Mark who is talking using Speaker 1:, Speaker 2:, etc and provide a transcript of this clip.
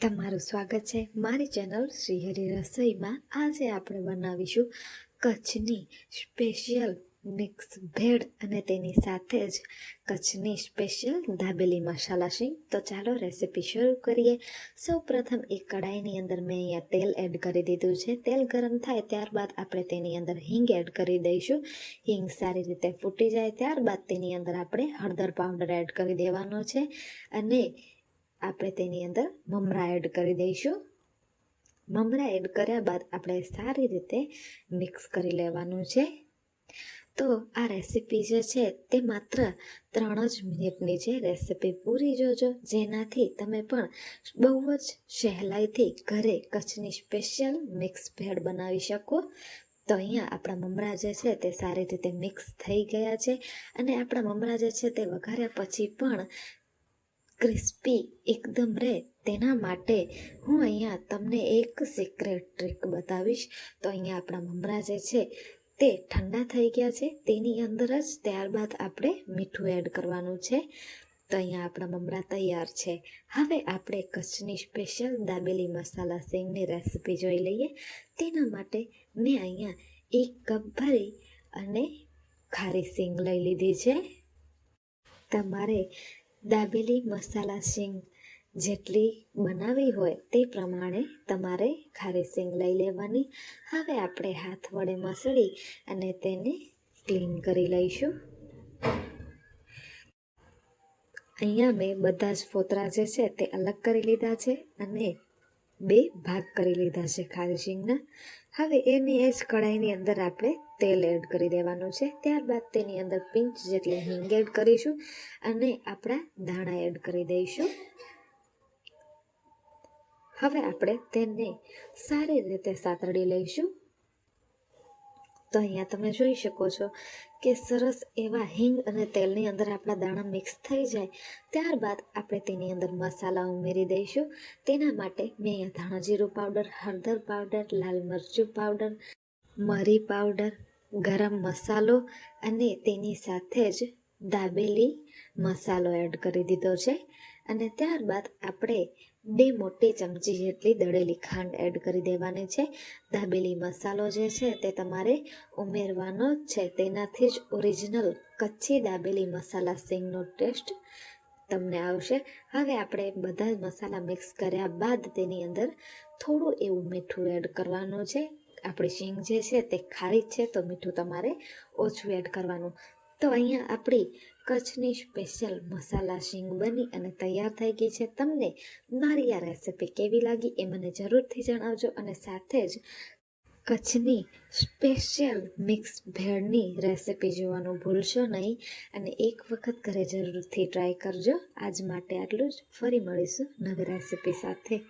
Speaker 1: તમારું સ્વાગત છે મારી ચેનલ શ્રીહરી રસોઈમાં. આજે આપણે બનાવીશું કચ્છની સ્પેશિયલ મિક્સ ભેળ અને તેની સાથે જ કચ્છની સ્પેશિયલ દાબેલી મસાલા શીંગ. તો ચાલો રેસીપી શરૂ કરીએ. સૌ પ્રથમ એક કડાઈની અંદર મેં અહીંયા તેલ એડ કરી દીધું છે. તેલ ગરમ થાય ત્યારબાદ આપણે તેની અંદર હિંગ એડ કરી દઈશું. હિંગ સારી રીતે ફૂટી જાય ત્યારબાદ તેની અંદર આપણે હળદર પાવડર એડ કરી દેવાનો છે. અને આપણે તેની અંદર મમરા એડ કરી દઈશું. મમરા એડ કર્યા બાદ આપણે સારી રીતે મિક્સ કરી લેવાનું છે. તો આ રેસીપી જે છે તે માત્ર ત્રણ જ મિનિટની છે. રેસીપી પૂરી જોજો. જેનાથી તમે પણ બહુ જ સહેલાઈથી ઘરે કચ્છની સ્પેશિયલ મિક્સ ભેળ બનાવી શકો. તો અહીંયા આપણા મમરા જે છે તે સારી રીતે મિક્સ થઈ ગયા છે. અને આપણા મમરા જે છે તે વઘાર્યા પછી પણ ક્રિસ્પી એકદમ રહે તેના માટે હું અહીંયા તમને એક સિક્રેટ ટ્રીક બતાવીશ. તો અહીંયા આપણા મમરા જે છે, તે ઠંડા થઈ ગયા છે. તેની અંદર જ ત્યારબાદ આપણે મીઠું એડ કરવાનું છે. તો અહીંયા આપણા મમરા તૈયાર છે. હવે આપણે કચ્છની સ્પેશિયલ દાબેલી મસાલા સિંગની રેસીપી જોઈ લઈએ. તેના માટે મેં અહીંયા એક કપ ભરી અને ખારી સિંગ લઈ લીધી છે. તમારે દાબેલી મસાલા શીંગ જેટલી બનાવી હોય તે પ્રમાણે તમારે ખારી શીંગ લઈ લેવાની. હવે આપણે હાથ વડે મસળી અને તેને ક્લીન કરી લઈશું. અહીંયા મેં બધા જ ફોતરા જે છે તે અલગ કરી લીધા છે અને બે ભાગ કરી લીધા છે ખારી સિંગના હવે એની એ જ કઢાઈની અંદર આપણે તેલ એડ કરી દેવાનું છે. ત્યારબાદ તેની અંદર પિંચ જેટલી હિંગ એડ કરીશું અને આપણા ધાણા એડ કરી દઈશું. હવે આપણે તેને સારી રીતે સાતડી લઈશું. તો અહીંયા તમે જોઈ શકો છો કે સરસ એવા હિંગ અને તેલની અંદર આપણા દાણા મિક્સ થઈ જાય. ત્યારબાદ આપણે તેની અંદર મસાલા ઉમેરી દઈશું. તેના માટે મેં અહીંયા ધાણા જીરું પાવડર હળદર પાવડર લાલ મરચું પાવડર મરી પાવડર ગરમ મસાલો અને તેની સાથે જ દાબેલી મસાલો એડ કરી દીધો છે. અને ત્યારબાદ આપણે બે મોટી ચમચી જેટલી દળેલી ખાંડ એડ કરી દેવાની છે. દાબેલી મસાલો જે છે તે તમારે ઉમેરવાનો છે. તેનાથી જ ઓરિજિનલ કચ્છી દાબેલી મસાલા સિંગનો ટેસ્ટ તમને આવશે. હવે આપણે બધા મસાલા મિક્સ કર્યા બાદ તેની અંદર થોડું એવું મીઠું એડ કરવાનું છે. આપણી શીંગ જે છે તે ખારી છે, તો મીઠું તમારે ઓછું એડ કરવાનું. તો અહીંયા આપણી કચ્છની સ્પેશિયલ મસાલા શીંગ બની અને તૈયાર થઈ ગઈ છે. તમને મારી આ રેસીપી કેવી લાગી એ મને જરૂરથી જણાવજો અને સાથે જ કચ્છની સ્પેશિયલ મિક્સ ભેળની રેસીપી જોવાનું ભૂલશો નહીં અને એક વખત ઘરે જરૂરથી ટ્રાય કરજો. આજ માટે આટલું જ. ફરી મળીશું નવી રેસીપી સાથે.